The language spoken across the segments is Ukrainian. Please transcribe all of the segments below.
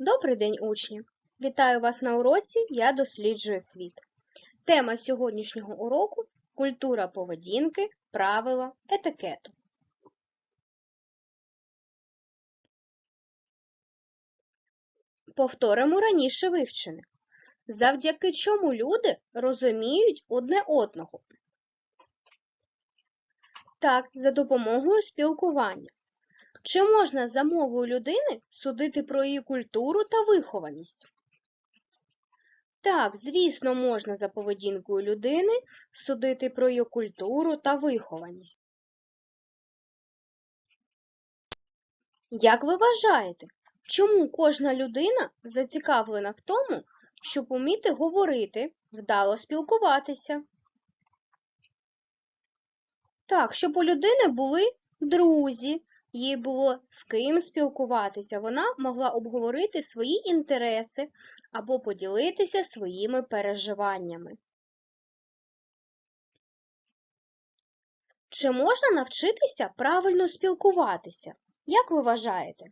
Добрий день, учні! Вітаю вас на уроці Я досліджую світ. Тема сьогоднішнього уроку культура поведінки, правила етикету. Повторимо раніше вивчене. Завдяки чому люди розуміють одне одного. Так, за допомогою спілкування. Чи можна за мовою людини судити про її культуру та вихованість? Так, звісно, можна за поведінкою людини судити про її культуру та вихованість. Як ви вважаєте, чому кожна людина зацікавлена в тому, щоб уміти говорити, вдало спілкуватися? Так, щоб у людини були друзі, їй було з ким спілкуватися, вона могла обговорити свої інтереси або поділитися своїми переживаннями. Чи можна навчитися правильно спілкуватися? Як ви вважаєте?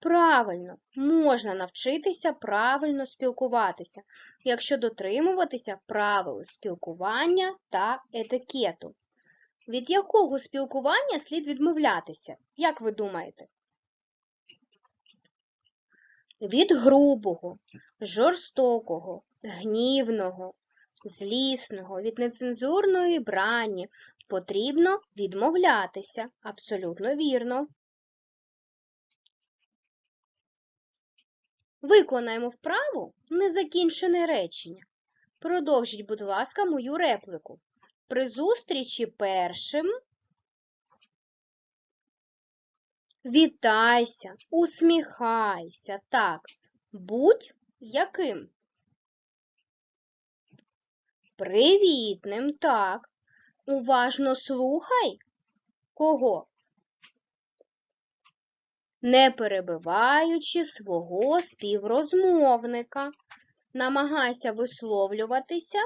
Правильно, можна навчитися правильно спілкуватися, якщо дотримуватися правил спілкування та етикету. Від якого спілкування слід відмовлятися? Як ви думаєте? Від грубого, жорстокого, гнівного, злісного, від нецензурної брані потрібно відмовлятися. Абсолютно вірно. Виконаємо вправу незакінчене речення. Продовжіть, будь ласка, мою реплику. При зустрічі першим вітайся, усміхайся. Так, будь яким? Привітним, так. Уважно слухай. Кого? Не перебиваючи свого співрозмовника. Намагайся висловлюватися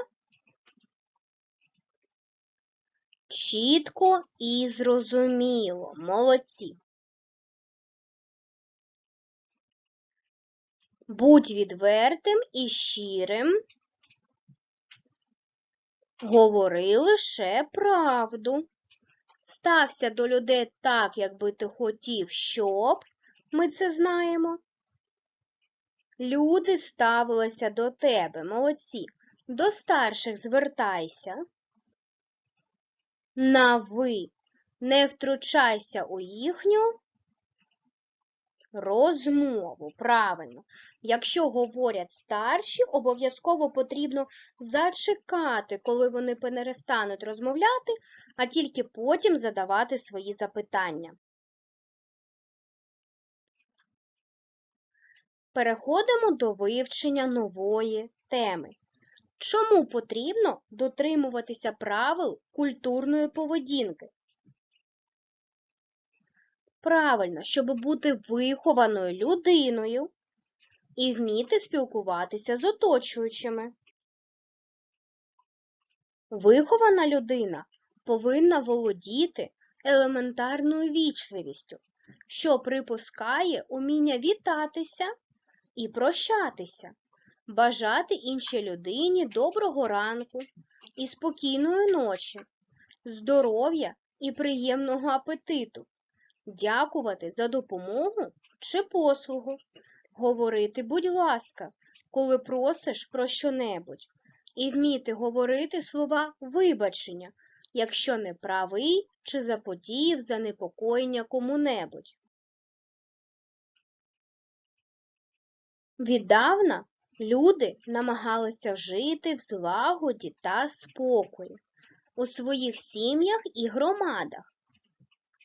чітко і зрозуміло. Молодці. Будь відвертим і щирим. Говори лише правду. Стався до людей так, як би ти хотів, щоб ми це знаємо. Люди ставилися до тебе, молодці. До старших звертайся. На ви не втручайся у їхню розмову. Правильно. Якщо говорять старші, обов'язково потрібно зачекати, коли вони перестануть розмовляти, а тільки потім задавати свої запитання. Переходимо до вивчення нової теми. Чому потрібно дотримуватися правил культурної поведінки? Правильно, щоб бути вихованою людиною і вміти спілкуватися з оточуючими. Вихована людина повинна володіти елементарною вічливістю, що припускає уміння вітатися і прощатися, бажати іншій людині доброго ранку і спокійної ночі, здоров'я і приємного апетиту, дякувати за допомогу чи послугу, говорити, будь ласка, коли просиш про щонебудь, і вміти говорити слова вибачення, якщо не правий чи заподіяв занепокоєння кому-небудь. Віддавна люди намагалися жити в злагоді та спокої у своїх сім'ях і громадах.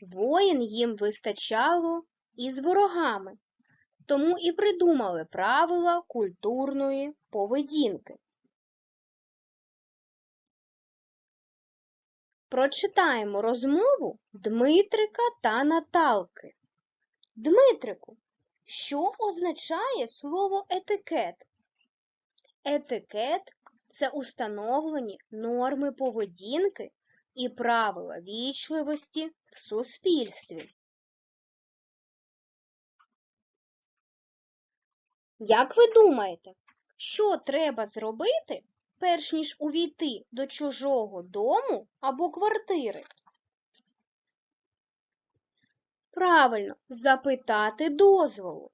Воїн їм вистачало і з ворогами, тому і придумали правила культурної поведінки. Прочитаємо розмову Дмитрика та Наталки. Дмитрику, що означає слово етикет? Етикет це установлені норми поведінки і правила вічливості в суспільстві. Як ви думаєте, що треба зробити, перш ніж увійти до чужого дому або квартири? Правильно, запитати дозволу.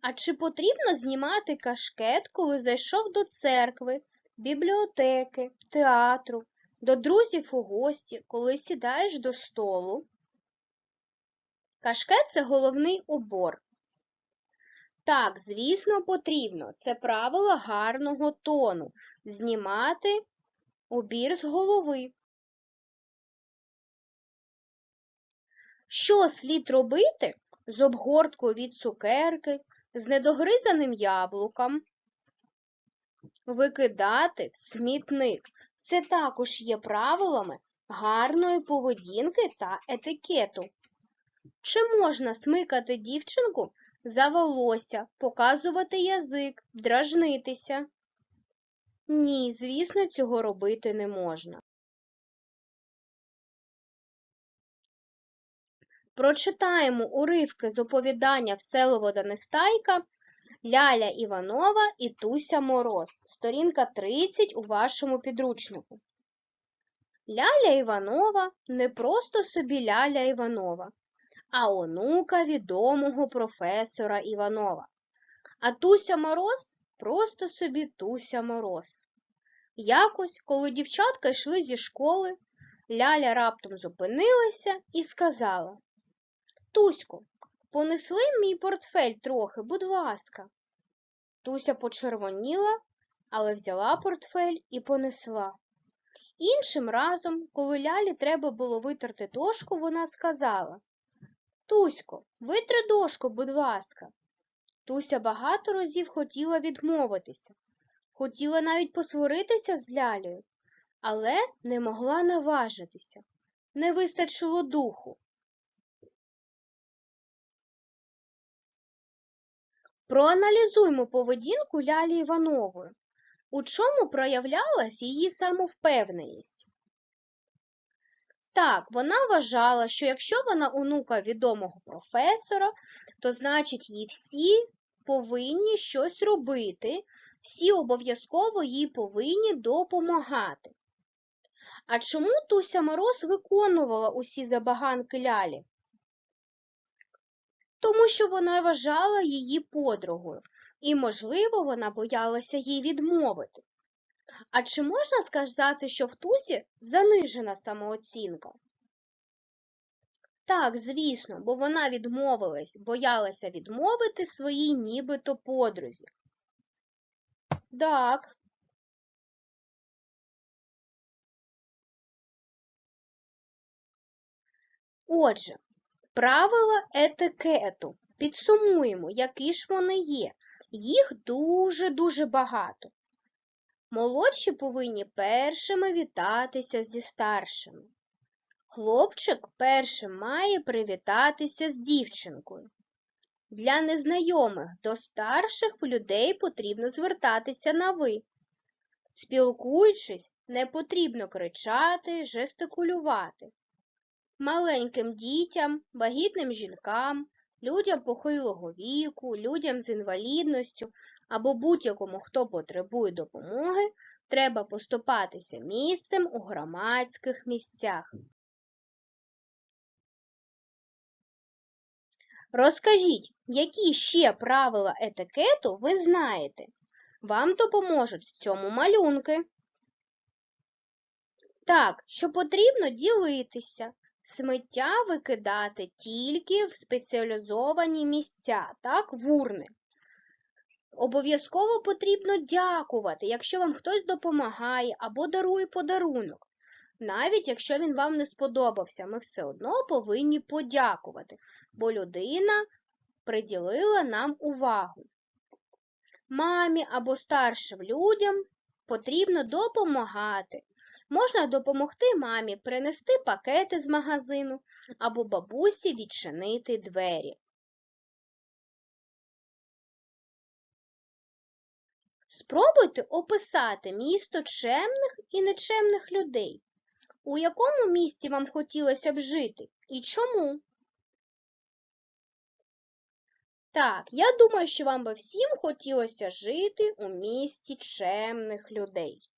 А чи потрібно знімати кашкет, коли зайшов до церкви, бібліотеки, театру, до друзів у гості, коли сідаєш до столу? Кашкет це головний убор. Так, звісно, потрібно. Це правило гарного тону. Знімати убір з голови. Що слід робити з обгорткою від цукерки, з недогризаним яблуком? Викидати в смітник. Це також є правилами гарної поведінки та етикету. Чи можна смикати дівчинку за волосся, показувати язик, дражнитися? Ні, звісно, цього робити не можна. Прочитаємо уривки з оповідання Вселовода Нестайка Ляля Іванова і Туся Мороз. Сторінка 30 у вашому підручнику. Ляля Іванова не просто собі Ляля Іванова, а онука відомого професора Іванова. А Туся Мороз просто собі Туся Мороз. Якось, коли дівчатка йшли зі школи, Ляля раптом зупинилася і сказала Тусько, понесли мій портфель трохи, будь ласка. Туся почервоніла, але взяла портфель і понесла. Іншим разом, коли лялі треба було витерти дошку, вона сказала Тусько, витри дошку, будь ласка. Туся багато разів хотіла відмовитися, хотіла навіть посваритися з лялею, але не могла наважитися, не вистачило духу. Проаналізуймо поведінку Лялі Іванової. У чому проявлялась її самовпевненість? Так, вона вважала, що якщо вона онука відомого професора, то значить їй всі повинні щось робити, всі обов'язково їй повинні допомагати. А чому Туся Мороз виконувала усі забаганки лялі? Тому що вона вважала її подругою, і, можливо, вона боялася їй відмовити. А чи можна сказати, що в Тусі занижена самооцінка? Так, звісно, бо вона відмовилась, боялася відмовити своїй нібито подрузі. Так. Отже, правила етикету. Підсумуємо, які ж вони є. Їх дуже-дуже багато. Молодші повинні першими вітатися зі старшими. Хлопчик першим має привітатися з дівчинкою. Для незнайомих до старших людей потрібно звертатися на ви. Спілкуючись, не потрібно кричати, жестикулювати. Маленьким дітям, вагітним жінкам, людям похилого віку, людям з інвалідністю або будь-якому, хто потребує допомоги, треба поступатися місцем у громадських місцях. Розкажіть, які ще правила етикету ви знаєте? Вам допоможуть в цьому малюнки. Так, що потрібно ділитися, сміття викидати тільки в спеціалізовані місця, так, в урни. Обов'язково потрібно дякувати, якщо вам хтось допомагає або дарує подарунок. Навіть якщо він вам не сподобався, ми все одно повинні подякувати, бо людина приділила нам увагу. Мамі або старшим людям потрібно допомагати. Можна допомогти мамі принести пакети з магазину або бабусі відчинити двері. Спробуйте описати місто чемних і нечемних людей. У якому місті вам хотілося б жити і чому? Так, я думаю, що вам би всім хотілося жити у місті чемних людей.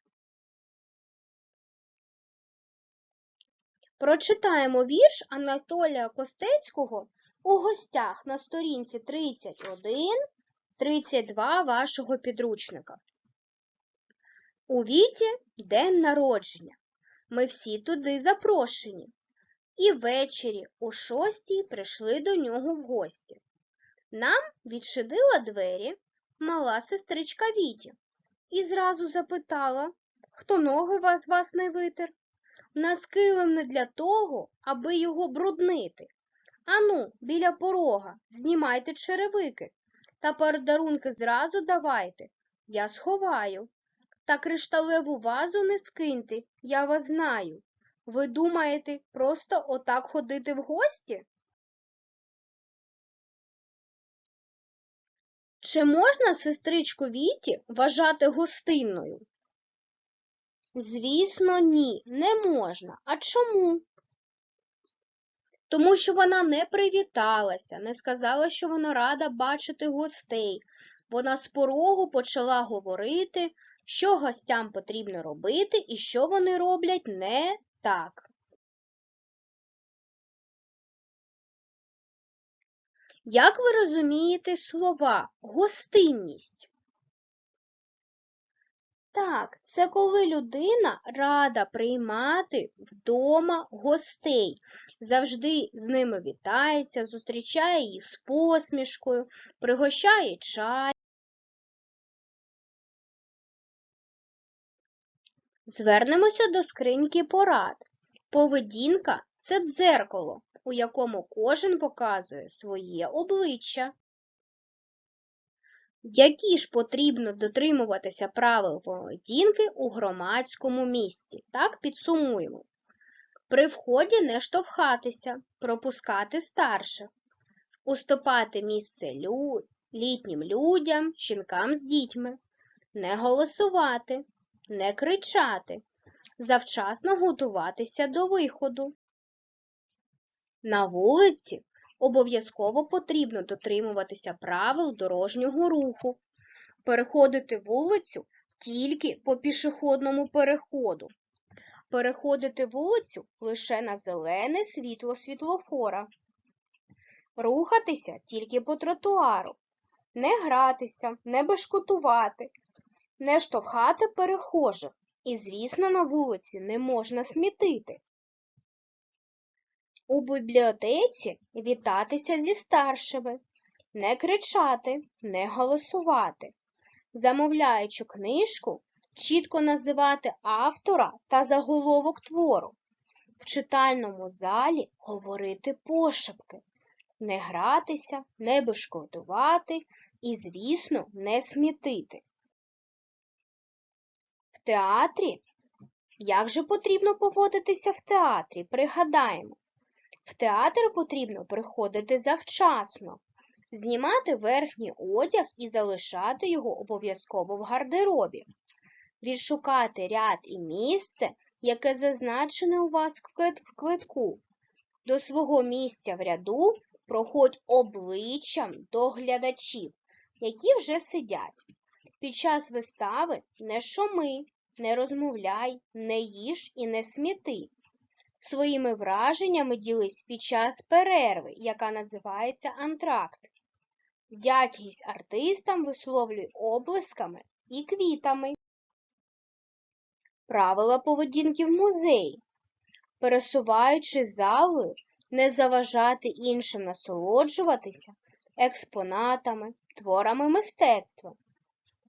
Прочитаємо вірш Анатолія Костецького у гостях на сторінці 31-32 вашого підручника. У Віті день народження. Ми всі туди запрошені. І ввечері о шостій прийшли до нього в гості. Нам відчинила двері мала сестричка Віті і зразу запитала, хто ноги вас вас не витер. Нас килим не для того, аби його бруднити. Ану, біля порога, знімайте черевики та подарунки зразу давайте. Я сховаю. Та кришталеву вазу не скиньте, я вас знаю. Ви думаєте, просто отак ходити в гості? Чи можна сестричку Віті вважати гостинною? Звісно, ні, не можна. А чому? Тому що вона не привіталася, не сказала, що вона рада бачити гостей. Вона з порогу почала говорити, що гостям потрібно робити і що вони роблять не так. Як ви розумієте слова гостинність? Так, це коли людина рада приймати вдома гостей, завжди з ними вітається, зустрічає їх з посмішкою, пригощає чай. Звернемося до скриньки порад. Поведінка це дзеркало, у якому кожен показує своє обличчя. Які ж потрібно дотримуватися правил поведінки у громадському місці? Так, підсумуємо. При вході не штовхатися, пропускати старших, уступати місце лю... літнім людям, жінкам з дітьми, не голосувати, не кричати, завчасно готуватися до виходу. На вулиці обов'язково потрібно дотримуватися правил дорожнього руху, переходити вулицю тільки по пішохідному переходу, переходити вулицю лише на зелене світло світлофора, рухатися тільки по тротуару, не гратися, не бешкотувати, не штовхати перехожих. І, звісно, на вулиці не можна смітити. У бібліотеці вітатися зі старшими, не кричати, не голосувати. Замовляючи книжку, чітко називати автора та заголовок твору. В читальному залі говорити пошепки, не гратися, не бешкотувати і, звісно, не смітити. В театрі як же потрібно поводитися в театрі? Пригадаємо. В театр потрібно приходити завчасно, знімати верхній одяг і залишати його обов'язково в гардеробі, відшукати ряд і місце, яке зазначене у вас в квитку. До свого місця в ряду проходь обличчям до глядачів, які вже сидять. Під час вистави не шуми, не розмовляй, не їж і не сміти. Своїми враженнями ділись під час перерви, яка називається антракт. Вдячність артистам висловлюй облисками і квітами. Правила поведінки в музеї. Пересуваючись залою, не заважати іншим насолоджуватися експонатами, творами мистецтва,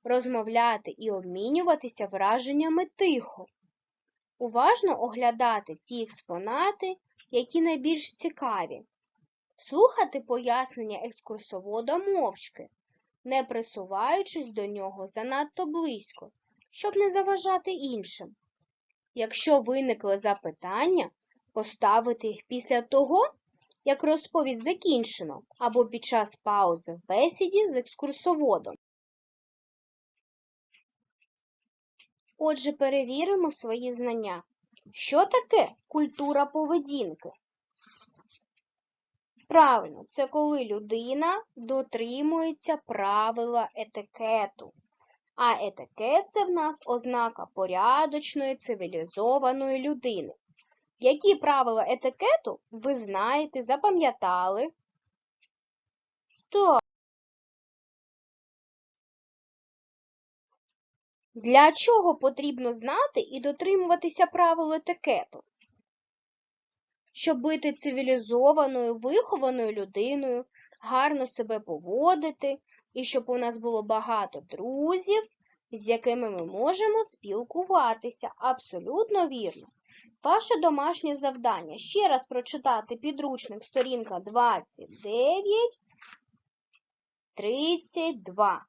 розмовляти і обмінюватися враженнями тихо. Уважно оглядати ті експонати, які найбільш цікаві, слухати пояснення екскурсовода мовчки, не присуваючись до нього занадто близько, щоб не заважати іншим. Якщо виникли запитання, поставити їх після того, як розповідь закінчено, або під час паузи в бесіді з екскурсоводом. Отже, перевіримо свої знання. Що таке культура поведінки? Правильно, це коли людина дотримується правила етикету. А етикет це в нас ознака порядочної, цивілізованої людини. Які правила етикету ви знаєте, запам'ятали? Так. Для чого потрібно знати і дотримуватися правил етикету? Щоб бути цивілізованою, вихованою людиною, гарно себе поводити, і щоб у нас було багато друзів, з якими ми можемо спілкуватися. Абсолютно вірно. Ваше домашнє завдання ще раз прочитати підручник сторінка 29, 32.